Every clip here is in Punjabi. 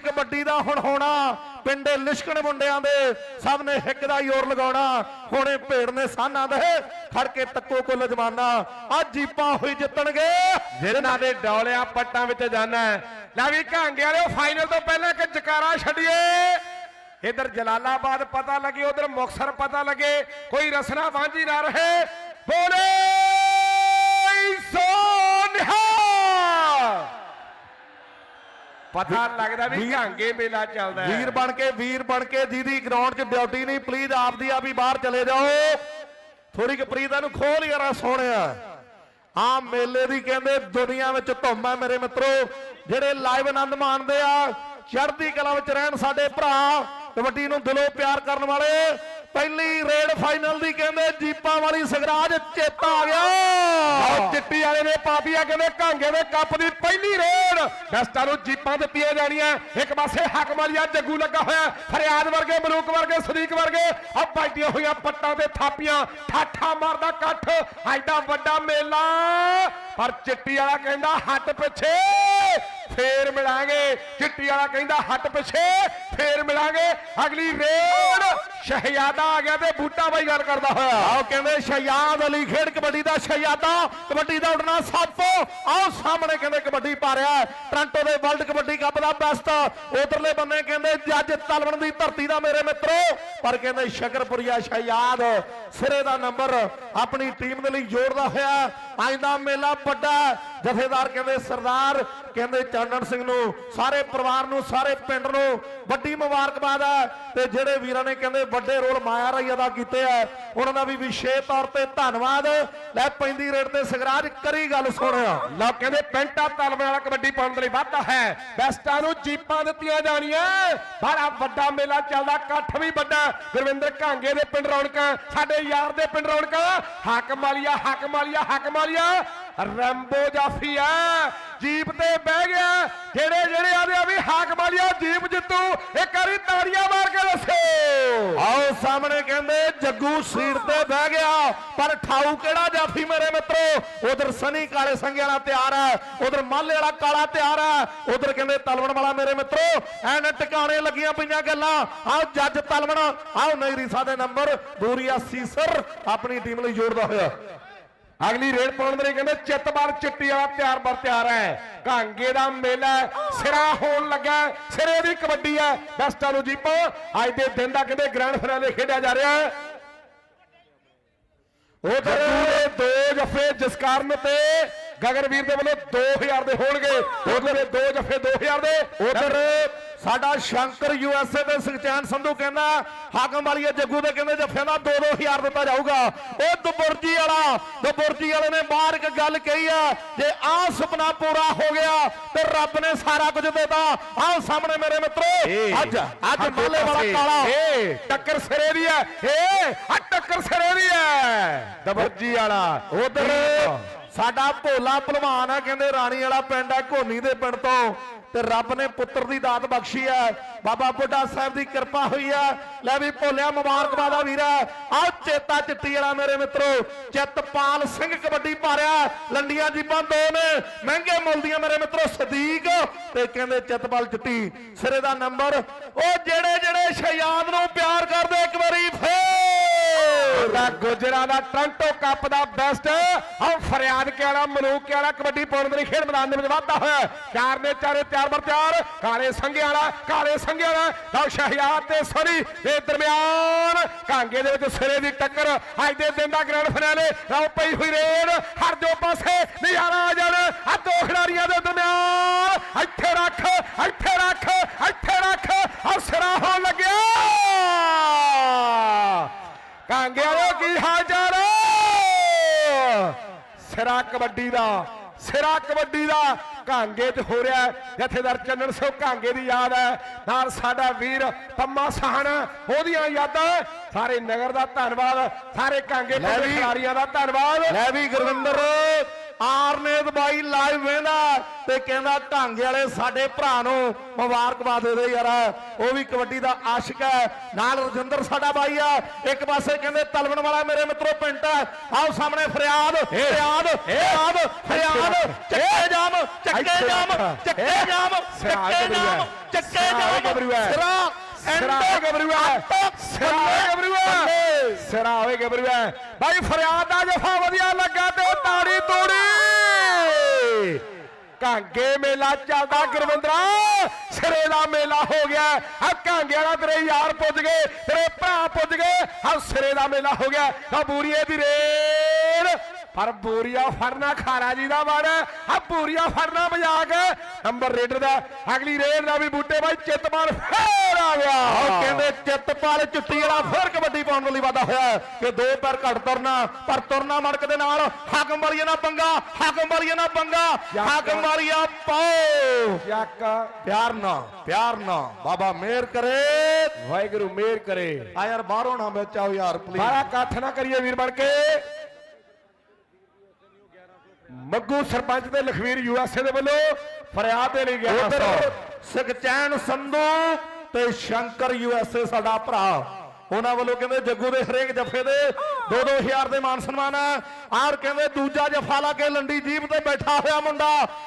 ਕਬੱਡੀ ਦਾ ਹੁਣ ਹੋਣਾ, ਪਿੰਡੇ ਲਿਸ਼ਕਣ ਮੁੰਡਿਆਂ ਦੇ ਸਭ ਨੇ ਹਿੱਕ ਦਾ ਜ਼ੋਰ ਲਗਾਉਣਾ, ਹੁਣੇ ਭੇੜ ਨੇ ਸਾਨਾਂ ਦੇ ਖੜ ਕੇ ਤੱਕੋ ਕੁੱਲ ਜਮਾਨਾ ਆ ਜੀਪਾਂ ਹੋਈ ਜਿੱਤਣਗੇ। ਜਿਨ੍ਹਾਂ ਦੇ ਡੌਲਿਆਂ ਪੱਟਾਂ ਵਿੱਚ ਜਾਣਾ ਹੈ। ਲੈ ਵੀ ਘਾਂਗੇ ਵਾਲਿਓ ਫਾਈਨਲ ਤੋਂ ਪਹਿਲਾਂ ਇੱਕ ਜਕਾਰਾ ਛੱਡੀਏ। ਇਧਰ ਜਲਾਲਾਬਾਦ ਪਤਾ ਲੱਗੇ, ਉਧਰ ਮੁਕਸਰ ਪਤਾ ਲੱਗੇ, ਕੋਈ ਰਸਨਾ ਵਾਂਝੀ ਨਾ ਰਹੇ। ਬੋਲੇ ਸੋਨਹਾ ਪਤਾ ਲੱਗਦਾ ਵੀ ਘਾਂਗੇ ਮੇਲਾ ਚੱਲਦਾ ਹੈ। ਵੀਰ ਬਣ ਕੇ ਵੀਰ ਬਣ ਕੇ ਜਿਹਦੀ ਗਰਾਊਂਡ 'ਚ ਡਿਊਟੀ ਨਹੀਂ ਪਲੀਜ਼ ਆਪਦੀ ਆਪ ਹੀ ਬਾਹਰ ਚਲੇ ਜਾਓ। ਥੋੜੀ ਕੁ ਪ੍ਰੀਤ ਨੂੰ ਖੋਲ ਯਾਰਾ ਸੋਹਣਿਆ। ਆ ਮੇਲੇ ਦੀ ਕਹਿੰਦੇ ਦੁਨੀਆ ਵਿੱਚ ਧੁੰਮ ਹੈ ਮੇਰੇ ਮਿੱਤਰੋ। ਜਿਹੜੇ ਲਾਈਵ ਆਨੰਦ ਮਾਣਦੇ ਆ ਚੜ੍ਹਦੀ ਕਲਾ ਵਿੱਚ ਰਹਿਣ ਸਾਡੇ ਭਰਾ ਕਬੱਡੀ ਨੂੰ ਦਿਲੋਂ ਪਿਆਰ ਕਰਨ ਵਾਲੇ। ਪਹਿਲੀ ਰੇਡ ਫਾਈਨਲ ਦੀ ਕਹਿੰਦੇ ਜੀਪਾਂ ਵਾਲੀ ਸਗਰਾਜ ਚੇਤਾ ਆ ਗਿਆ। ਆਹ ਚਿੱਟੀ ਵਾਲੇ ਨੇ ਪਾਪੀਆ ਕਹਿੰਦੇ ਘਾਂਗੇ ਦੇ ਕੱਪ ਦੀ ਪਹਿਲੀ ਰੇਡ। ਡਸਟਾਂ ਨੂੰ ਜੀਪਾਂ ਦਿੱਤੀਆਂ ਜਾਣੀਆਂ। ਇੱਕ ਪਾਸੇ ਹਕਮ ਵਾਲੀਆ ਜੱਗੂ ਲੱਗਾ ਹੋਇਆ। ਫਰਿਆਦ ਵਰਗੇ ਮਲੂਕ ਵਰਗੇ ਸਦੀਕ ਵਰਗੇ। ਆ ਬਾਈਆਂ ਹੋਈਆਂ ਪੱਟਾਂ ਤੇ ਥਾਪੀਆਂ। ਠਾਠਾ ਮਾਰਦਾ ਕੱਠ ਐਡਾ ਵੱਡਾ ਮੇਲਾ। ਪਰ ਚਿੱਟੀ ਵਾਲਾ ਕਹਿੰਦਾ ਹੱਟ ਪਿੱਛੇ ਫੇਰ ਮਿਲਾਂਗੇ। ਚਿੱਟੀ ਵਾਲਾ ਕਹਿੰਦਾ ਹੱਟ ਪਿੱਛੇ ਫੇਰ ਮਿਲਾਂਗੇ। ਅਗਲੀ ਰੇਡ। ਸ਼ਹਿਜ਼ਾਦਾ ਆ ਗਿਆ ਤੇ ਬੂਟਾ ਬਾਈ ਗੱਲ ਕਰਦਾ ਹੋਇਆ। ਆਓ ਕਹਿੰਦੇ ਸ਼ਹਿਜ਼ਾਦ ਅਲੀ ਖੇਡ ਕਬੱਡੀ ਦਾ ਸ਼ਹਿਜ਼ਾਦਾ, ਕਬੱਡੀ ਦਾ ਉੱਡਣਾ ਸੱਪ। ਆਓ ਸਾਹਮਣੇ ਕਹਿੰਦੇ ਕਬੱਡੀ ਪਾ ਰਿਹਾ ਟ੍ਰਾਂਟੋ ਦੇ ਵਰਲਡ ਕਬੱਡੀ ਕੱਪ ਦਾ ਬੈਸਟ ਉਧਰਲੇ ਬੰਨੇ ਕਹਿੰਦੇ ਜੱਜ ਤਲਵਣ ਦੀ ਧਰਤੀ ਦਾ ਮੇਰੇ ਮਿੱਤਰੋ। ਪਰ ਕਹਿੰਦੇ ਸ਼ਕਰਪੁਰੀਆ ਸ਼ਹਿਜ਼ਾਦ, ਸਿਰੇ ਦਾ ਨੰਬਰ ਆਪਣੀ ਟੀਮ ਦੇ ਲਈ ਜੋੜਦਾ ਹੋਇਆ ਅੱਜ ਦਾ ਮੇਲਾ ਵੱਡਾ ਜਥੇਦਾਰ ਕਹਿੰਦੇ ਸਰਦਾਰ, ਕਹਿੰਦੇ ਚੰਨਣ ਸਿੰਘ ਨੂੰ, ਸਾਰੇ ਪਰਿਵਾਰ ਨੂੰ, ਸਾਰੇ ਪਿੰਡ ਨੂੰ ਵੱਡੀ ਮੁਬਾਰਕਬਾਦ ਹੈ। ਤੇ ਜਿਹੜੇ ਵੀਰਾਂ ਨੇ ਕਹਿੰਦੇ ਵੱਡੇ ਰੋਲ ਮਾਇਆ ਰਾਈ ਅਦਾ ਕੀਤੇ ਆ। ਉਹਨਾਂ ਦਾ ਵੀ ਵਿਸ਼ੇਸ਼ ਤੌਰ ਤੇ ਧੰਨਵਾਦ। ਲੈ ਪੈਂਦੀ ਰੇਡ ਤੇ ਸਗਰਾਜ, ਕਰੀ ਗੱਲ ਸੁਣਿਆ ਲਓ ਕਹਿੰਦੇ ਪੈਂਟਾ ਤਲਵੇ ਵਾਲਾ ਕਬੱਡੀ ਪਾਉਣ ਦੇ ਲਈ ਵਾਧਾ ਹੈ। ਬੈਸਟਾਂ ਨੂੰ ਚੀਪਾਂ ਦਿੱਤੀਆਂ ਜਾਣੀਆਂ। ਬੜਾ ਵੱਡਾ ਮੇਲਾ ਚੱਲਦਾ, ਇਕੱਠ ਵੀ ਵੱਡਾ। ਗੁਰਵਿੰਦਰ ਘਾਂਗੇ ਦੇ ਪਿੰਡ ਰੌਣਕਾਂ, ਸਾਡੇ ਯਾਰ ਦੇ ਪਿੰਡ ਰੌਣਕਾਂ। ਹਾਕਮ ਵਾਲੀਆ ਹਾਕਮ ਵਾਲੀਆ ਹਾਕਮ ਵਾਲੀਆ। ਰੈਂਬੋ ਜਾਫੀ ਆ ਜੀਪ ਤੇ ਬਹਿ ਗਿਆ। ਜਿਹੜੇ ਜਿਹੜੇ ਆਦੇ ਆ ਵੀ ਹਾਕਮ ਵਾਲੀਆ ਜੀਪ ਜਿੱਤੂ ਇੱਕ ਵਾਰੀ ਤਾੜੀਆਂ ਮਾਰ ਕੇ ਦੱਸੋ। ਆਓ ਸਾਹਮਣੇ ਕਹਿੰਦੇ, ਜੱਗੂ ਸੀਟ ਤੇ ਬਹਿ ਗਿਆ, ਪਰ ਠਾਊ ਕਿਹੜਾ ਜਾਫੀ ਮੇਰੇ ਮਿੱਤਰੋ? ਉਧਰ ਸਨੀ ਕਾਲੇ ਸੰਗੇ ਵਾਲਾ ਤਿਆਰ ਹੈ, ਉਧਰ ਮਾਲੇ ਵਾਲਾ ਕਾਲਾ ਤਿਆਰ ਹੈ, ਉਧਰ ਕਹਿੰਦੇ ਤਲਵਣ ਵਾਲਾ ਮੇਰੇ ਮਿੱਤਰੋ। ਐਨ ਟਿਕਾਣੇ ਲੱਗੀਆਂ ਪਈਆਂ ਗੱਲਾਂ। ਆਓ ਜੱਜ ਤਲਵਣ, ਆਓ ਨਗਰੀ ਦੇ ਨੰਬਰ ਦੂਰੀਆ ਸੀਸਰ ਆਪਣੀ ਟੀਮ ਲਈ ਜੋੜਦਾ ਹੋਇਆ। ਅਗਲੀ ਰੇਡ ਪਾਉਣ ਦੇ ਲਈ ਕਹਿੰਦੇ ਚਿੱਤਬਾਰ ਚਿੱਟੀ ਵਾਲਾ ਤਿਆਰ ਬਰ ਤਿਆਰ ਹੈ। ਕਾਂਗੇ ਦਾ ਮੇਲਾ ਸਿਰਾ ਹੋਣ ਲੱਗਾ ਸਿਰੇ ਦੀ ਕਬੱਡੀ ਹੈ। ਬੈਸਟਾਂ ਨੂੰ ਜੀਪੋ ਅੱਜ ਦੇ ਦਿਨ ਦਾ ਕਹਿੰਦੇ ਗ੍ਰੈਂਡ ਫਾਈਨਲ ਖੇਡਿਆ ਜਾ ਰਿਹਾ ਹੈ। ਉਧਰ ਦੋ ਜਫੇ ਜਿਸ ਕਾਰਨ ਤੇ ਗਗਨਵੀਰ ਦੇ ਵੱਲੋਂ 2000 ਦੇ ਹੋਣਗੇ। ਉਧਰ ਦੋ ਜਫੇ 2000 ਦੇ। ਉਧਰ ਸਾਡਾ ਸ਼ੰਕਰ ਯੂਐਸਏ ਦੇ ਸੁਖਚੈਨ ਸੰਧੂ ਕਹਿੰਦਾ ਹਾਕਮ ਵਾਲੀਏ ਜੱਗੂ ਦੇ ਕਹਿੰਦੇ ਜੱਫਿਆਂ ਦਾ 2-2000 ਦਿੱਤਾ ਜਾਊਗਾ। ਉਹ ਦੁਬੁਰਜੀ ਵਾਲਾ ਦੁਬੁਰਜੀ ਵਾਲੇ ਨੇ ਬਾਹਰ ਇੱਕ ਗੱਲ ਕਹੀ ਆ ਜੇ ਆਹ ਸੁਪਨਾ ਪੂਰਾ ਹੋ ਗਿਆ ਤੇ ਰੱਬ ਨੇ ਸਾਰਾ ਕੁਝ ਦੇਤਾ। ਆਹ ਸਾਹਮਣੇ ਮੇਰੇ ਮਿੱਤਰੋ ਅੱਜ ਅੱਜ ਮਾਲੇ ਵਾਲਾ ਕਾਲਾ। ਟੱਕਰ ਸਿਰੇ ਦੀ ਹੈ। ਏ ਆ ਟੱਕਰ ਸਿਰੇ ਦੀ ਹੈ। ਦਬਰਜੀ ਵਾਲਾ। ਉਧਰ ਸਾਡਾ ਭੋਲਾ ਭਲਵਾਨ ਆ, ਕਹਿੰਦੇ ਰਾਣੀ ਵਾਲਾ ਪਿੰਡ ਆ, ਘੋਨੀ ਦੇ ਪਿੰਡ ਤੋਂ। ਤੇ ਰੱਬ ਨੇ ਪੁੱਤਰ ਦੀ ਦਾਤ ਬਖਸ਼ੀ ਆ। ਬਾਬਾ ਬੁੱਢਾ ਸਾਹਿਬ ਦੀ ਕਿਰਪਾ ਹੋਈ ਆ। ਲੈ ਵੀ ਭੋਲਿਆ ਮੁਬਾਰਕਬਾਦ ਵੀਰਾ। ਆਹ ਚੇਤਾ ਚਿੱਟੀ ਵਾਲਾ ਮੇਰੇ ਮਿੱਤਰੋ। ਚਿੱਤਪਾਲ ਸਿੰਘ ਕਬੱਡੀ ਭਾਰਿਆ ਲੰਡੀਆਂ ਜੀਬਾਂ ਦੋ ਨੇ। ਮਹਿੰਗੇ ਮੁੱਲ ਦੀਆਂ ਮੇਰੇ ਮਿੱਤਰੋ, ਸਦੀਕ। ਤੇ ਕਹਿੰਦੇ ਚਿੱਤਪਾਲ ਚਿੱਟੀ, ਸਿਰੇ ਦਾ ਨੰਬਰ। ਉਹ ਜਿਹੜੇ ਜਿਹੜੇ ਸ਼ਹਿਜ਼ਾਦ ਨੂੰ ਪਿਆਰ ਕਰਦੇ ਇੱਕ ਵਾਰੀ ਫੇਰ ਦਾ ਗੁਜਰਾ ਦਾ ਟ੍ਰਾਂਟੋ ਕੱਪ ਦਾ ਬੈਸਟ ਆ ਫਰਿਆਦ ਕੇ ਮਲੂਕ ਕੇ ਕਬੱਡੀ ਪਾਉਣ ਦੇ ਖੇਡ ਮੈਦਾਨ ਦੇ ਵਿੱਚ ਵਾਧਾ ਹੋਇਆ। ਚਾਰ ਨੇ ਚਾਰੇ ਤਿਆਰ ਬਰ ਤਿਆਰ। ਕਾਲੇ ਸੰਘੇ ਵਾਲਾ, ਕਾਲੇ ਸੰਘੇ ਵਾਲਾ। ਲਓ ਸ਼ਹਿਜ਼ਾਦ ਤੇ ਸਰੀ ਦੇ ਦਰਮਿਆਨ। ਕਾਂਗੇ ਦੇ ਵਿੱਚ ਸਿਰੇ ਦੀ ਟੱਕਰ। ਅੱਜ ਦੇ ਦਿਨ ਦਾ ਗ੍ਰੈਂਡ ਫਾਈਨਲ ਲਓ ਪਈ ਹੋਈ ਰੇਡ। ਹਰ ਜੋ ਪਾਸੇ ਨਜ਼ਾਰਾ ਆ ਜਾਣ। ਆ ਦੋ ਖਿਡਾਰੀਆਂ ਦੇ ਦਰਮਿਆਨ। ਇੱਥੇ ਰੱਖ ਇੱਥੇ ਰੱਖ ਇੱਥੇ ਰੱਖ। ਆ ਸਿਰਾ ਹੋਣ ਲੱਗਿਆ। ਕਾਂਗੇ ਕੀ ਹਾਲ ਚਾਲ? ਸਿਰਾ ਕਬੱਡੀ ਦਾ ਸਿਰਾ ਕਬੱਡੀ ਦਾ ਕਾਂਗੇ 'ਚ ਹੋ ਰਿਹਾ। ਜਥੇਦਾਰ ਚੰਨਣ ਸਿੰਘ ਕਾਂਗੇ ਦੀ ਯਾਦ ਹੈ। ਨਾਲ ਸਾਡਾ ਵੀਰ ਪੰਮਾ ਸਾਹਣ ਉਹਦੀਆਂ ਯਾਦਾਂ। ਸਾਰੇ ਨਗਰ ਦਾ ਧੰਨਵਾਦ ਸਾਰੇ ਕਾਂਗੇ ਪਿੰਡ ਦਾ ਧੰਨਵਾਦ। ਲੈ ਵੀ ਗੁਰਵਿੰਦਰ। ਆਰਨੇਤ ਬਾਈ ਲਾਈਵ ਵੇਂਦਾ ਤੇ ਕਹਿੰਦਾ ਢਾਂਗੇ ਵਾਲੇ ਸਾਡੇ ਭਰਾ ਨੂੰ ਮੁਬਾਰਕਬਾਦ ਦੇ ਦੇ ਯਾਰ। ਉਹ ਵੀ ਕਬੱਡੀ ਦਾ ਆਸ਼ਿਕ ਹੈ। ਨਾਲ ਰਜਿੰਦਰ ਸਾਡਾ ਬਾਈ ਆ। ਇੱਕ ਪਾਸੇ ਕਹਿੰਦੇ ਤਲਵਣ ਵਾਲਾ ਮੇਰੇ ਮਿੱਤਰੋ ਪਿੰਟ ਹੈ। ਆਓ ਸਾਹਮਣੇ ਫਰਿਆਦ ਫਰਿਆਦ ਫਰਿਆਦ ਫਰਿਆਦ ਚੱਕੇ ਜਾਮ ਚੱਕੇ ਜਾਮ ਚੱਕੇ ਜਾਮ ਚੱਕੇ ਜਾਮ। ਚੱਕੇ ਜਾਮ। ਸਿਰਾ ਸਿਰਾ ਗੱਭਰੂ ਹੈ। ਸਿਰਾ ਗੱਭਰੂ ਹੈ। ਸਿਰਾ ਹੋਏ ਗੱਭਰੂ ਭਾਈ ਫਰਿਆਦ ਦਾ ਜਫਾ ਵਧੀਆ ਲੱਗਾ ਤੇ ਤਾੜੀ ਤੋੜੀ। ਕਾਂਗੇ ਮੇਲਾ ਚੱਲਦਾ ਗੁਰਵਿੰਦਰਾ। ਸਿਰੇ ਦਾ ਮੇਲਾ ਹੋ ਗਿਆ। ਆ ਕਾਂਗੇ ਵਾਲਾ ਤੇਰੇ ਯਾਰ ਪੁੱਜ ਗਏ, ਤੇਰੇ ਭਰਾ ਪੁੱਜ ਗਏ। ਆ ਸਿਰੇ ਦਾ ਮੇਲਾ ਹੋ ਗਿਆ। ਆ ਬੂਰੀਏ ਦੀ ਰੇਡ ਪਰ ਬੂਰੀਆ ਫੜਨਾ ਖਾਰਾ ਜੀ ਦਾ ਵੜ ਆ ਬੂਰੀਆ ਫੜਨਾ ਮਜ਼ਾਕ। ਨੰਬਰ ਰੇਡਰ ਦਾ। ਅਗਲੀ ਰੇਡ ਦਾ ਵੀ ਬੂਟੇ ਬਾਈ ਚਿੱਤਮਾਨ ਫੇਰ ਆ ਗਿਆ ਉਹ ਕਹਿੰਦੇ ਚਿੱਤਪਾਲ ਚਿੱਟੀ ਵਾਲਾ ਫਿਰ ਕਬੱਡੀ ਪਾਉਣ ਲਈ ਵਾਦਾ ਹੋਇਆ ਕਿ ਦੋ ਪੈਰ ਘੱਟ ਤੁਰਨਾ ਪਰ ਤੁਰਨਾ ਮੜਕ ਦੇ ਨਾਲ ਹਾਕਮ ਵਾਲੀਆ ਨਾ ਪੰਗਾ ਹਾਕਮ ਵਾਲੀਆ ਨਾ ਪੰਗਾ ਹਾਕਮ ਵਾਲੀਆ ਪਾਓ। ਯੱਕ ਪਿਆਰ ਨਾ ਪਿਆਰ ਨਾ ਬਾਬਾ ਮਿਹਰ ਕਰੇ ਵਾਹਿਗੁਰੂ ਮਿਹਰ ਕਰੇ। ਆ ਯਾਰ ਬਾਹਰੋਂ ਨਾ ਵਿੱਚ ਆਓ ਯਾਰ ਪਲੀਜ਼ ਸਾਰਾ ਇਕੱਠ ਨਾ ਕਰੀਏ ਵੀਰ ਬਣ ਕੇ। ਮੱਗੂ ਸਰਪੰਚ ਤੇ ਲਖਵੀਰ ਯੂਐਸਏ ਦੇ ਵੱਲੋਂ ਫਰਿਆਦ ਦੇ ਲਈ ਗਿਆ ਸੁਖਚੈਨ ਸੰਧੂ ਤੇ ਸ਼ੰਕਰ ਯੂਐਸਏ ਸਾਡਾ ਭਰਾ। ਉਹਨਾਂ ਵੱਲੋਂ ਕਹਿੰਦੇ ਜੱਗੂ ਦੇ ਹਰੇਕ ਜਫੇ ਦੇ 2-2000 ਦੇ ਮਾਨ ਸਨਮਾਨ ਹੈ। ਆਰ ਕਹਿੰਦੇ ਦੂਜਾ ਜਫਾ ਲਾ ਕੇ ਲੰਡੀ ਜੀਪ ਤੇ ਬੈਠਾ ਹੋਇਆ ਮੁੰਡਾ।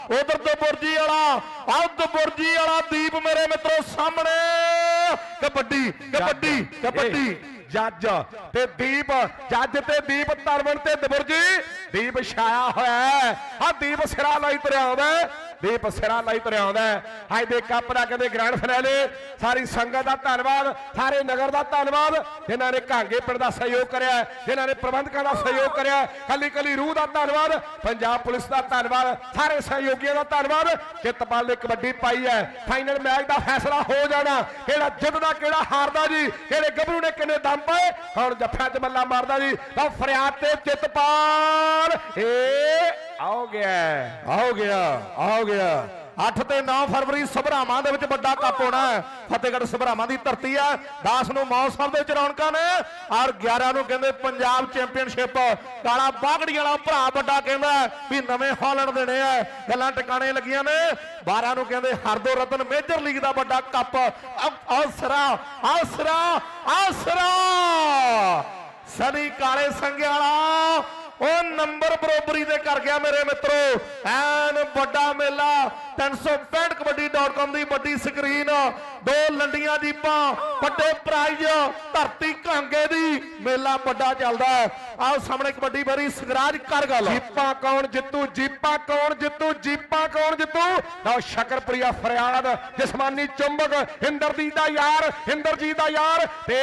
ਉਧਰ ਤੋਂ ਬੁਰਜੀ ਵਾਲਾ ਤੋਂ ਬੁਰਜੀ ਵਾਲਾ ਦੀਪ ਮੇਰੇ ਮਿੱਤਰੋ ਸਾਹਮਣੇ। ਕਬੱਡੀ ਕਬੱਡੀ ਕਬੱਡੀ। ਜੱਜ ਤੇ ਦੀਪ ਜੱਜ ਤੇ ਦੀਪ ਤਰਵਣ ਤੇ ਦਬੁਰਜੀ ਦੀਪ ਛਾਇਆ ਹੋਇਆ ਆ ਦੀਪ ਸਿਰਾ ਲਈ ਤੁਰਿਆ ਆਉਂਦਾ। ਦੀਪ ਸਿਰਾ ਲਈ ਤੁਰਿਆ ਆਉਂਦਾ ਅੱਜ ਦੇ ਕੱਪ ਦਾ ਕਹਿੰਦੇ ਗ੍ਰੈਂਡ ਫਿਨਾਲੇ ਸਾਰੀ ਸੰਗਤ ਦਾ ਧੰਨਵਾਦ, ਸਾਰੇ ਨਗਰ ਦਾ ਧੰਨਵਾਦ। ਜਿਨ੍ਹਾਂ ਨੇ ਘਾਂਗੇ ਪਿੰਡ ਦਾ ਸਹਿਯੋਗ ਕਰਿਆ, ਜਿਨ੍ਹਾਂ ਨੇ ਪ੍ਰਬੰਧਕਾਂ ਦਾ ਸਹਿਯੋਗ ਕਰਿਆ ਕੱਲੀ ਕੱਲੀ ਰੂਹ ਦਾ ਧੰਨਵਾਦ, ਪੰਜਾਬ ਪੁਲਿਸ ਦਾ ਧੰਨਵਾਦ, ਸਾਰੇ ਸਹਿਯੋਗੀਆਂ ਦਾ ਧੰਨਵਾਦ। ਚਿੱਤਪਾਲ ਨੇ ਕਬੱਡੀ ਪਾਈ ਹੈ। ਫਾਈਨਲ ਮੈਚ ਦਾ ਫੈਸਲਾ ਹੋ ਜਾਣਾ। ਕਿਹੜਾ ਜਿੱਤਦਾ ਕਿਹੜਾ ਹਾਰਦਾ ਜੀ? ਕਿਹੜੇ ਗੱਭਰੂ ਨੇ ਕਿੰਨੇ ਦਮ ਪਾਏ? ਹੁਣ ਜੱਫਿਆਂ 'ਚ ਮੱਲਾ ਮਾਰਦਾ ਜੀ? ਤਾਂ ਫਰਿਆਦ ਤੇ ਚਿੱਤਪਾਲ, ਏ ਆਓ ਗਿਆ ਆਓ ਗਿਆ ਆਓ ਗਿਆ 8 ਤੇ 9 ਫਰਵਰੀ ਸਭਰਾਵਾਂ ਦੇ ਵਿੱਚ ਵੱਡਾ ਕੱਪ ਹੋਣਾ ਹੈ। ਫਤਿਹਗੜ੍ਹ ਸਭਰਾਵਾਂ ਦੀ ਧਰਤੀ ਆ 10 ਨੂੰ ਮੌ ਸਾਹਿਬ ਦੇ ਵਿੱਚ ਰੌਣਕਾਂ ਨੇ। ਔਰ 11 ਨੂੰ ਕਹਿੰਦੇ ਪੰਜਾਬ ਚੈਂਪੀਅਨਸ਼ਿਪ। ਕਾਲਾ ਬਾਗੜੀ ਵਾਲਾ ਭਰਾ ਵੱਡਾ ਕਹਿੰਦਾ ਵੀ ਨਵੇਂ ਹਾਲੈਂਡ ਦੇਣੇ ਆ। ਗੱਲਾਂ ਟਿਕਾਣੇ ਲੱਗੀਆਂ ਨੇ। 12 ਨੂੰ ਕਹਿੰਦੇ ਹਰਦੋ ਰਤਨ ਮੇਜਰ ਲੀਗ ਦਾ ਵੱਡਾ ਕੱਪ। ਆਸਰਾ ਆਸਰਾ ਆਸਰਾ ਸਨੀ ਕਾਲੇ ਸੰਘਿਆ ਉਹ ਨੰਬਰ ਬਰੋਬਰੀ ਦੇ ਕਰ ਗਿਆ ਮੇਰੇ ਮਿੱਤਰੋ। ਐਨ ਵੱਡਾ ਮੇਲਾ 365ਕਬੱਡੀ.com ਦੀ ਵੱਡੀ ਸਕਰੀਨ ਦੋ ਲੰਡੀਆਂ ਜੀਪਾਂ ਵੱਡੇ ਪ੍ਰਾਈਜ਼, ਧਰਤੀ ਘਾਂਗੇ ਦੀ ਮੇਲਾ ਵੱਡਾ ਚੱਲਦਾ ਆਓ ਸਾਹਮਣੇ ਕਬੱਡੀ ਬਰੀ ਸਗਰਾਜ ਕਰ ਗੱਲ। ਜੀਪਾਂ ਕੌਣ ਜਿੱਤੂ, ਜੀਪਾਂ ਕੌਣ ਜਿੱਤੂ, ਜੀਪਾਂ ਕੌਣ ਜਿੱਤੂ? ਲਓ ਸ਼ਕਰਪ੍ਰਿਆ ਫਰਿਆਦ ਜਿਸਮਾਨੀ ਚੁੰਬਕ, ਇੰਦਰਜੀਤ ਦਾ ਯਾਰ, ਇੰਦਰਜੀਤ ਦਾ ਯਾਰ ਤੇ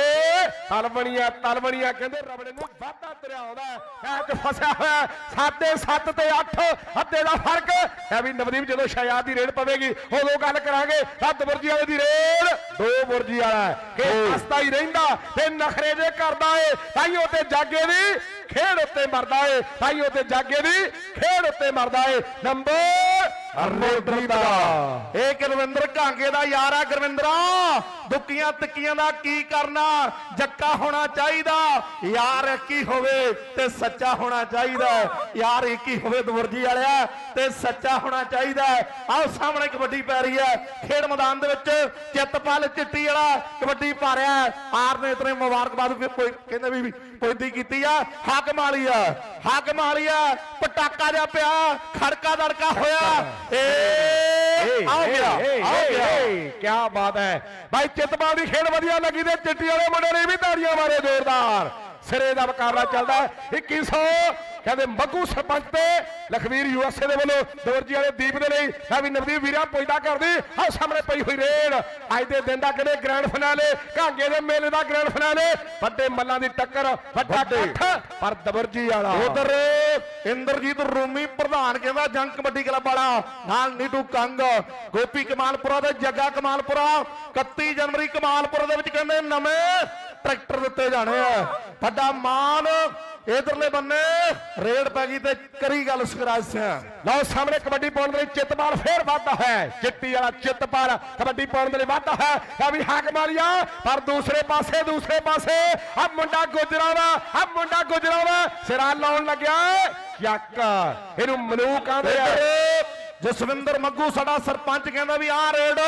ਤਲਵਣੀਆਂ ਤਲਵਣੀਆਂ ਕਹਿੰਦੇ ਰਬੜੇ ਨੂੰ ਵਾਧਾ ਤੁਰਿਆ ਆਉਂਦਾ ਮੈਚ ਫਸਿਆ ਹੋਇਆ 7 ਤੇ 8 ਅੱਧੇ ਦਾ ਫ਼ਰਕ। ਹੈ ਵੀ ਨਵਦੀਪ ਜਦੋਂ ਸ਼ਾਇਦ ਦੀ ਰੇਡ ਪਵੇਗੀ, ਉਦੋਂ ਗੱਲ ਕਰਾਂਗੇ। ਸੱਤ ਬੁਰਜੀ ਵਾਲੇ ਦੀ ਰੇਡ। ਦੋ ਬੁਰਜੀ ਵਾਲਾ ਕਿ ਹਸਤਾ ਹੀ ਰਹਿੰਦਾ ਤੇ ਨਖਰੇ ਜੇ ਕਰਦਾ ਏ ਤਾਈਓ ਤੇ ਜਾਗੇ ਦੀ ਖੇਡ ਉੱਤੇ ਮਰਦਾ ਏ। ਤਾਈਓ ਤੇ ਜਾਗੇ ਦੀ ਖੇਡ ਉੱਤੇ ਮਰਦਾ ਏ। ਨੰਬਰ ਰੋਟਰੀ ਦਾ ਇਹ ਗੁਰਵਿੰਦਰ ਘਾਂਗੇ ਦਾ ਯਾਰ ਆ ਗੁਰਵਿੰਦਰਾ। ਦੁੱਕੀਆਂ ਤੱਕੀਆਂ ਦਾ ਕੀ ਕਰਨਾ? ਜੱਕਾ ਹੋਣਾ ਚਾਹੀਦਾ। ਯਾਰ ਇੱਕ ਹੋਵੇ ਤੇ ਸੱਚਾ ਹੋਣਾ ਚਾਹੀਦਾ। ਯਾਰ ਇੱਕ ਹੋਵੇ ਦਵਰਜੀ ਵਾਲਿਆ ਤੇ ਸੱਚਾ ਹੋਣਾ ਚਾਹੀਦਾ। ਆਓ ਸਾਹਮਣੇ ਕਬੱਡੀ ਪੈ ਰਹੀ ਹੈ। ਖੇਡ ਮੈਦਾਨ ਦੇ ਵਿੱਚ ਚਿੱਤਪਾਲ ਚਿੱਟੀ ਵਾਲਾ ਕਬੱਡੀ ਪਾ ਰਿਹਾ ਆਰ ਨੇ ਇਤਨੇ ਮੁਬਾਰਕਬਾਦ ਕੋਈ ਕਹਿੰਦੇ ਵੀ ਪੁੱਜਦੀ ਕੀਤੀ ਆ। ਹੱਕ ਮਾਲੀ ਆ। ਹਾਕਮ ਵਾਲੀ ਆ। ਪਟਾਕਾ ਜਿਹਾ ਪਿਆ। ਖੜਕਾ ਦੜਕਾ ਹੋਇਆ। ਏ ਆਓ ਗਿਆ ਆਓ ਗਿਆ। ਕੀ ਬਾਤ ਹੈ। ਭਾਈ ਚਿੱਤਪਾਲ ਦੀ ਖੇਡ ਵਧੀਆ ਲੱਗੀ ਤੇ ਚਿੱਟੀ ਵਾਲੇ ਮੁੰਡੇ ਨੇ ਵੀ ਤਾੜੀਆਂ ਮਾਰੇ ਜ਼ੋਰਦਾਰ। ਸਿਰੇ ਦਾ ਮੁਕਾਬਲਾ ਚੱਲਦਾ ਹੈ। 2100 ਕਹਿੰਦੇ ਮੱਗੂ ਸਰਪੰਚ ਤੇ ਲਖਵੀਰ ਯੂਐਸਏ ਦੇ ਵੱਲੋਂ ਦੌਰਜੀ ਵਾਲੇ ਦੀਪ ਦੇ ਲਈ ਮੈਂ ਵੀ ਨਵਦੀਪ ਵੀਰਾਂ ਪੁੱਜਦਾ ਕਰਦੀ ਆ ਸਾਹਮਣੇ ਪਈ ਹੋਈ ਰੇਡ। ਅੱਜ ਦੇ ਦਿਨ ਦਾ ਕਹਿੰਦੇ ਗ੍ਰੈਂਡ ਫਿਨਾਲੇ ਘਾਂਗੇ ਦੇ ਮੇਲੇ ਦਾ ਗ੍ਰੈਂਡ ਫਿਨਾਲੇ ਵੱਡੇ ਮੱਲਾਂ ਦੀ ਟੱਕਰ ਵੱਡਾ ਇਕੱਠ। ਪਰ ਦਬਰਜੀ ਵਾਲਾ। ਉਧਰ ਇੰਦਰਜੀਤ ਰੂਮੀ ਪ੍ਰਧਾਨ ਕਹਿੰਦਾ ਜੰਗ ਕਬੱਡੀ ਕਲੱਬ ਵਾਲਾ। ਨਾਲ ਨੀਟੂ ਕੰਗ। ਗੋਪੀ ਕਮਾਲਪੁਰਾ ਤੇ ਜੱਗਾ ਕਮਾਲਪੁਰਾ। 31 ਜਨਵਰੀ ਕਮਾਲਪੁਰਾ ਦੇ ਵਿੱਚ ਕਹਿੰਦੇ ਨਵੇਂ ਟਰੈਕਟਰ ਦਿੱਤੇ ਜਾਣੇ ਆ। ਵੱਡਾ ਮਾਨ ਇਧਰਲੇ ਬੰਨੇ ਰੇਡ ਪੈ ਗਈ ਤੇ ਕਰੀ ਗੱਲ ਸੁਖਰਾਜ ਸਿੰਘ। ਲਓ ਸਾਹਮਣੇ ਕਬੱਡੀ ਪਾਉਣ ਦੇ ਲਈ ਚਿੱਤਪਾਲ ਫੇਰ ਵਾਧਾ ਹੈ। ਚਿੱਟੀ ਵਾਲਾ ਚਿੱਤਪਾਲ ਕਬੱਡੀ ਪਾਉਣ ਦੇ ਲਈ ਵਾਧਾ ਹੈ। ਆ ਵੀ ਹੱਕ ਮਾਰੀਆ ਪਰ ਦੂਸਰੇ ਪਾਸੇ ਦੂਸਰੇ ਪਾਸੇ ਆ ਮੁੰਡਾ ਗੁਜਰਾ ਵਾ ਆ ਮੁੰਡਾ ਗੁਜਰਾ ਵਾ ਸਿਰਾ ਲਾਉਣ ਲੱਗਿਆ ਚੱਕ ਇਹਨੂੰ ਮਲੂਕ ਆਂਦੇ ਆ। ਜਸਵਿੰਦਰ ਮੱਗੂ ਸਾਡਾ ਸਰਪੰਚ ਕਹਿੰਦਾ ਵੀ ਆਹ ਰੇਡ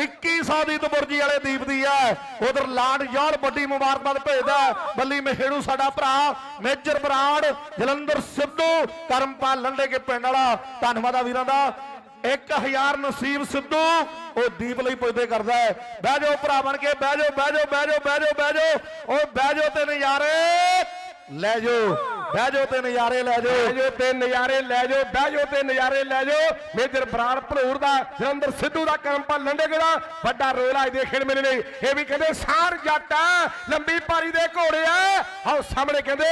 2100 ਦੀ ਤਬੁਰਜੀ ਵਾਲੇ ਦੀਪ ਦੀ ਹੈ। ਉਧਰ ਲਾਡ ਯਾਰ ਵੱਡੀ ਮੁਬਾਰਕਬਾਦ ਭੇਜਦਾ ਬੱਲੀ ਮਹੇੜੂ ਸਾਡਾ ਭਰਾ, ਮੇਜਰ ਬਰਾੜ, ਜਲੰਧਰ ਸਿੱਧੂ ਕਰਮਪਾਲ ਲੰਡੇ ਕੇ ਪਿੰਡ ਵਾਲਾ। ਧੰਨਵਾਦ ਆ ਵੀਰਾਂ ਦਾ। 1000 ਨਸੀਬ ਸਿੱਧੂ, ਉਹ ਦੀਪ ਲਈ ਪੁੱਜਦੇ ਕਰਦਾ ਹੈ। ਬਹਿ ਜਾਓ ਭਰਾ ਬਣ ਕੇ, ਬਹਿ ਜਾਓ ਬਹਿ ਜਾਓ ਬਹਿ ਜਾਓ ਬਹਿ ਜਾਓ ਬਹਿ ਜਾਓ। ਉਹ ਬਹਿ ਜਾਓ ਤੇ ਨਜ਼ਾਰੇ ਲੈ ਜਾਓ। ਬਹਿ ਜਾਓ ਤੇ ਨਜ਼ਾਰੇ ਲੈ ਜਾਓ। ਬਹਿ ਜਾਓ ਤੇ ਨਜ਼ਾਰੇ ਲੈ ਜਾਓ ਬਹਿ ਜਾਓ ਤੇ ਨਜ਼ਾਰੇ ਲੈ ਜਾਓ। ਮੇਜਰ ਬਰਾੜ ਭਲੂਰ ਦਾ ਜਲੰਧਰ ਸਿੱਧੂ ਦਾ ਕਰਮਪਾ ਲੰਡੇਗੇ ਦਾ ਵੱਡਾ ਰੋਲ ਅੱਜ ਦੇ ਖੇਡ ਮੇਲੇ ਲਈ ਇਹ ਵੀ ਕਹਿੰਦੇ ਸਾਰ ਜੱਟ ਆ ਲੰਬੀ ਪਾਰੀ ਦੇ ਘੋੜੇ ਆ। ਆਓ ਸਾਹਮਣੇ ਕਹਿੰਦੇ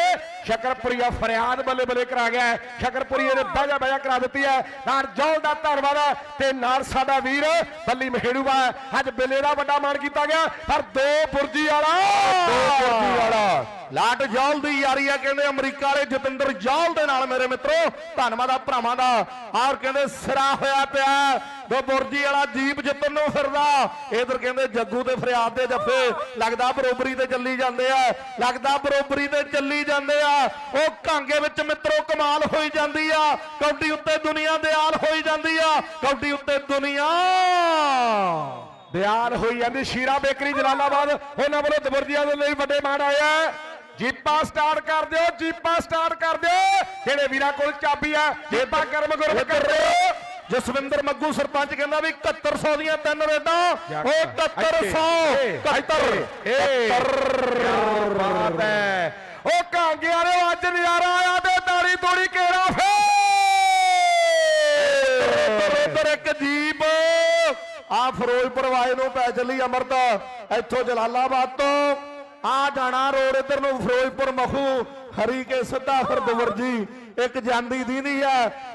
ਸ਼ਕਰਪੁਰੀਆ ਫਰਿਆਦ ਬੱਲੇ ਬੱਲੇ ਕਰਾ ਗਿਆ ਹੈ। ਸ਼ਕਰਪੁਰੀਏ ਨੇ ਬਾਜਾ ਬਾਜਾ ਕਰਾ ਦਿੱਤੀ ਹੈ। ਨਾਲ ਜੌਲ ਦਾ ਧੰਨਵਾਦ ਆ ਤੇ ਨਾਲ ਸਾਡਾ ਵੀਰ ਬੱਲੀ ਮਹੇੜੂ ਵਾ ਅੱਜ ਬੇਲੇ ਦਾ ਵੱਡਾ ਮਾਣ ਕੀਤਾ ਗਿਆ ਪਰ ਦੋ ਬੁਰਜੀ ਵਾਲਾ। ਦੋ ਕੁਰਸੀ ਵਾਲਾ। ਲਾਟ ਜੌਲ ਦੀ ਯਾਰੀ ਆ, ਕਹਿੰਦੇ ਅਮਰੀਕਾ ਵਾਲੇ ਜਤਿੰਦਰ ਜੌਲ ਦੇ ਨਾਲ ਮੇਰੇ ਮਿੱਤਰੋ। ਧੰਨਵਾਦ ਆ ਭਰਾਵਾਂ ਦਾ। ਔਰ ਕਹਿੰਦੇ ਸਿਰਾ ਹੋਇਆ ਪਿਆ ਦੋ ਬੁਰਜੀ ਵਾਲਾ ਜੀਪ ਜਿੱਤਣ ਨੂੰ ਫਿਰਦਾ। ਇਧਰ ਕਹਿੰਦੇ ਜੱਗੂ ਤੇ ਫਰਿਆਦ ਦੇ ਜੱਫੇ। ਲੱਗਦਾ ਬਰੋਬਰੀ ਤੇ ਚੱਲੀ ਜਾਂਦੇ ਆ। ਲੱਗਦਾ ਬਰੋਬਰੀ ਤੇ ਚੱਲੀ ਜਾਂਦੇ ਆ। ਉਹ ਕਾਂਗੇ ਵਿੱਚ ਮਿੱਤਰੋ ਕਮਾਲ ਹੋਈ ਜਾਂਦੀ ਆ। ਕੌਡੀ ਉੱਤੇ ਦੁਨੀਆ ਦਿਆਲ ਹੋਈ ਜਾਂਦੀ ਆ। ਕੌਡੀ ਉੱਤੇ ਦੁਨੀਆ ਦਿਆਲ ਹੋਈ ਜਾਂਦੀ। ਸ਼ੀਰਾ ਬੇਕਰੀ ਜਲਾਲਾਬਾਦ, ਉਹਨਾਂ ਵੱਲੋਂ ਦਬਰਜੀਆਂ ਦੇ ਲਈ ਵੱਡੇ ਮਾਣ ਆਇਆ ਹੈ। ਜੀਪਾਂ ਸਟਾਰਟ ਕਰ ਦਿਓ ਜੀਪਾਂ ਸਟਾਰਟ ਕਰ ਦਿਓ। ਜਿਹੜੇ ਵੀਰਾਂ ਕੋਲ ਚਾਬੀ ਆ ਜੀਪਾਂ ਕਰਮ ਗੁਰਮ ਕਰ ਦਿਓ। ਜਸਵਿੰਦਰ ਮੱਗੂ ਸਰਪੰਚ ਕਹਿੰਦਾ ਵੀ 7100 ਦੀਆਂ ਤਿੰਨ ਰੇਡਾਂ। ਉਹ 7100 71 ਬਾਤ ਹੈ। ਉਹ ਕਾਂਗੇ ਵਾਲੇ ਅੱਜ ਨਜ਼ਾਰਾ ਆਇਆ ਤੇ ਤਾੜੀ ਤੋੜੀ ਕੇਰਾ ਫੇ ਉਧਰ ਇੱਕ ਜੀਪ। ਆ ਫਿਰੋਜ਼ਪੁਰ ਵਾਏ ਨੂੰ ਪੈ ਚੱਲੀ ਅਮਰਤ। ਇੱਥੋਂ ਜਲਾਲਾਬਾਦ ਤੋਂ। ਆ ਜਾਣਾ ਰੋਡ ਇੱਧਰ ਨੂੰ ਫਿਰੋਜ਼ਪੁਰ ਮਖੂ ਹਰੀ ਕੇ ਸਿੱਧਾ ਫਿਰ ਦਵਰਜੀ ਇੱਕ ਜਾਂਦੀ ਦੀਦੀ ਆ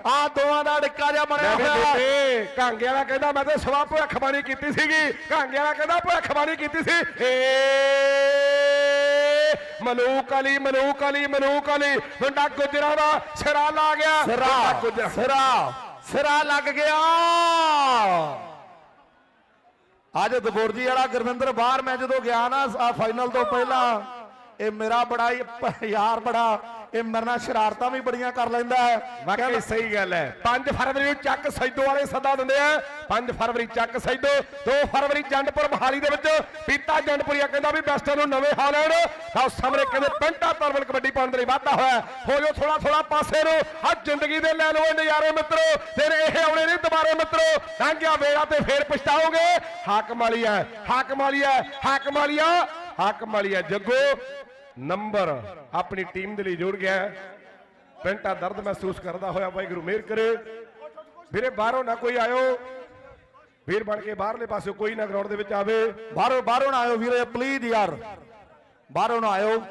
ਆ ਦੋਵਾਂ ਦਾ ਡਿੱਕਾ ਜਿਹਾ ਬਣਿਆ ਹੋਇਆ। ਕਾਂਗੇ ਵਾਲਾ ਕਹਿੰਦਾ ਮੈਂ ਤੇ ਸਵਾ ਭਵਿੱਖਬਾਣੀ ਕੀਤੀ ਸੀਗੀ। ਕਾਂਗੇ ਵਾਲਾ ਕਹਿੰਦਾ ਭਵਿੱਖਬਾਣੀ ਕੀਤੀ ਸੀ। ਮਲੂਕ ਅਲੀ ਮਲੂਕ ਅਲੀ ਮਲੂਕ ਅਲੀ। ਮੁੰਡਾ ਗੁਜਰਾ ਦਾ ਸਿਰਾ ਲਾ ਗਿਆ। ਸਿਰਾ ਸਿਰਾ ਸਿਰਾ ਲੱਗ ਗਿਆ। ਅੱਜ ਦਬੋਰਜੀ ਵਾਲਾ ਗੁਰਵਿੰਦਰ ਬਾਹਰ ਮੈਂ ਜਦੋਂ ਗਿਆ ਨਾ, ਆ ਫਾਈਨਲ ਤੋਂ ਪਹਿਲਾਂ, ਇਹ ਮੇਰਾ ਬੜਾ ਹੀ ਯਾਰ ਬੜਾ ਇਹ ਮੇਰੇ ਨਾਲ ਸ਼ਰਾਰਤਾਂ ਵੀ ਬੜੀਆਂ ਕਰ ਲੈਂਦਾ ਹੈ। ਵਾਕਈ ਸਹੀ ਗੱਲ ਹੈ। 5 ਫਰਵਰੀ ਨੂੰ ਚੱਕ ਸੈਦੋ ਵਾਲੇ ਸੱਦਾ ਦਿੰਦੇ ਆ। 5 ਫਰਵਰੀ ਚੱਕ ਸੈਦੋ 2 ਫਰਵਰੀ ਜੰਡਪੁਰ ਮਹਾਲੀ ਦੇ ਵਿੱਚ। ਪੀਤਾ ਜੰਡਪੁਰੀਆ ਕਹਿੰਦਾ ਵੀ ਬੈਸਟਾਂ ਨੂੰ ਨਵੇਂ ਹਾਲੈਂਡ ਤਾਂ ਸਾਹਮਣੇ ਕਹਿੰਦੇ ਪੈਂਟਾ ਤਰਵਲ ਕਬੱਡੀ ਪਾਉਣ ਦੇ ਲਈ ਵਾਧਾ ਹੋਇਆ ਹੋ। ਜੋ ਥੋੜਾ ਥੋੜਾ ਪਾਸੇ ਨੂੰ। ਆ ਜ਼ਿੰਦਗੀ ਦੇ ਲੈ ਲਓ ਨਜ਼ਾਰੇ ਮਿੱਤਰੋ। ਫਿਰ ਇਹ ਆਉਣੇ ਨਹੀਂ ਦੁਬਾਰੇ ਮਿੱਤਰੋ। ਲੰਘਿਆ ਵੇਲਾ ਤੇ ਫੇਰ ਪਛਤਾਓਗੇ। ਹਾਕਮ ਵਾਲੀ ਹੈ ਹਾਕਮ ਵਾਲੀ ਹੈ ਹਾਕਮ ਵਾਲੀਆ ਹਾਕਮ ਵਾਲੀਆ ਜੱਗੋ ਨੰਬਰ ਆਪਣੀ ਟੀਮ ਦੇ ਲਈ ਜੋੜ ਗਿਆ। ਪੈਂਟਾ ਦਰਦ ਮਹਿਸੂਸ ਕਰਦਾ ਹੋਇਆ ਵਾਹਿਗੁਰੂ ਮਿਹਰ ਕਰੇ। ਵੀਰੇ ਬਾਹਰੋਂ ਨਾ ਕੋਈ ਆਇਓ। ਵੀਰ ਬਣ ਕੇ ਬਾਹਰਲੇ ਪਾਸੇ ਕੋਈ ਨਾ ਗਰਾਊਂਡ ਦੇ ਵਿੱਚ ਆਵੇ। ਬਾਹਰੋਂ ਬਾਹਰੋਂ ਨਾ ਆਇਓ ਵੀਰੇ ਪਲੀਜ਼ ਯਾਰ। ਬਾਹਰੋਂ ਨਾ ਆਇਓ।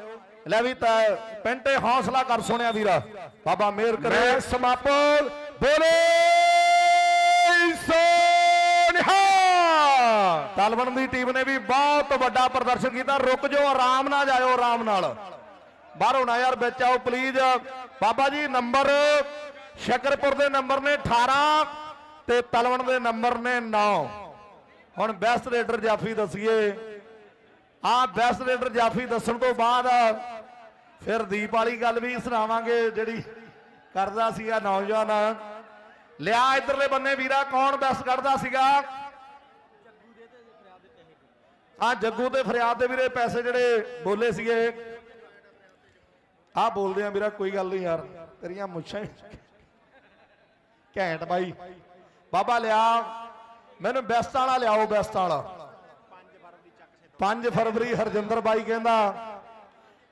ਲੈ ਵੀ ਤਾਂ ਪੈਂਟੇ ਹੌਸਲਾ ਕਰ ਸੁਣਿਆ ਵੀਰਾ। ਬਾਬਾ ਮਿਹਰ ਕਰੇ। ਸਮਾਪਨ ਬੋਲੇ। ਤਲਵਣ ਦੀ ਟੀਮ ਨੇ ਵੀ ਬਹੁਤ ਵੱਡਾ ਪ੍ਰਦਰਸ਼ਨ ਕੀਤਾ। ਰੁਕ ਜਾਓ, ਆਰਾਮ ਨਾਲ ਜਾਇਓ, ਆਰਾਮ ਨਾਲ। ਬਾਹਰੋਂ ਨਾ ਯਾਰ, ਵਿੱਚ ਆਓ ਪਲੀਜ਼ ਬਾਬਾ ਜੀ ਨੰਬਰ ਸ਼ਕਰਪੁਰ ਦੇ ਨੰਬਰ ਨੇ 18 ਤੇ ਤਲਵਣ ਦੇ ਨੰਬਰ ਨੇ 9 ਹੁਣ ਬੈਸਟ ਰੇਡਰ ਜਾਫੀ ਦਸੀਏ। ਆ ਬੈਸਟ ਰੇਡਰ ਜਾਫੀ ਦੱਸਣ ਤੋਂ ਬਾਅਦ ਫਿਰ ਦੀਪ ਵਾਲੀ ਗੱਲ ਵੀ ਸੁਣਾਵਾਂਗੇ, ਜਿਹੜੀ ਕਰਦਾ ਸੀਗਾ ਨੌਜਵਾਨ। ਲਿਆ ਇਧਰਲੇ ਬੰਨੇ ਵੀਰਾ, ਕੌਣ ਬੈਸਟ ਕੱਢਦਾ ਸੀਗਾ? ਆ ਜੱਗੂ ਤੇ ਫਰਿਆਦ ਦੇ ਵੀਰੇ ਪੈਸੇ ਜਿਹੜੇ ਬੋਲੇ ਸੀਗੇ। ਆ ਬੋਲਦੇ ਆ ਵੀਰਾ ਕੋਈ ਗੱਲ ਨਹੀਂ ਯਾਰ ਤੇਰੀਆਂ ਮੁੱਛਾਂ ਘੈਂਟ ਬਾਈ। ਬਾਬਾ ਲਿਆ ਮੈਨੂੰ ਬੈਸਟ ਵਾਲਾ ਲਿਆਓ ਬੈਸਟ ਵਾਲਾ। 5 ਫਰਵਰੀ ਹਰਜਿੰਦਰ ਬਾਈ ਕਹਿੰਦਾ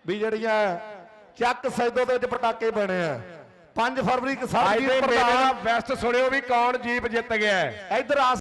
ਵੀ ਜਿਹੜੀਆਂ ਚੱਕ ਸੈਦੋ ਦੇ ਵਿੱਚ ਪਟਾਕੇ ਪੈਣੇ ਆ। 5 ਫਰਵਰੀ ਕਿਸਾਨ ਦੇ ਜੀ ਪ੍ਰਧਾਨ ਬੈਸਟ ਸੁਣਿਓ ਵੀ ਕੌਣ ਜੀਪ ਜਿੱਤ ਗਿਆ। ਇੱਧਰ ਆ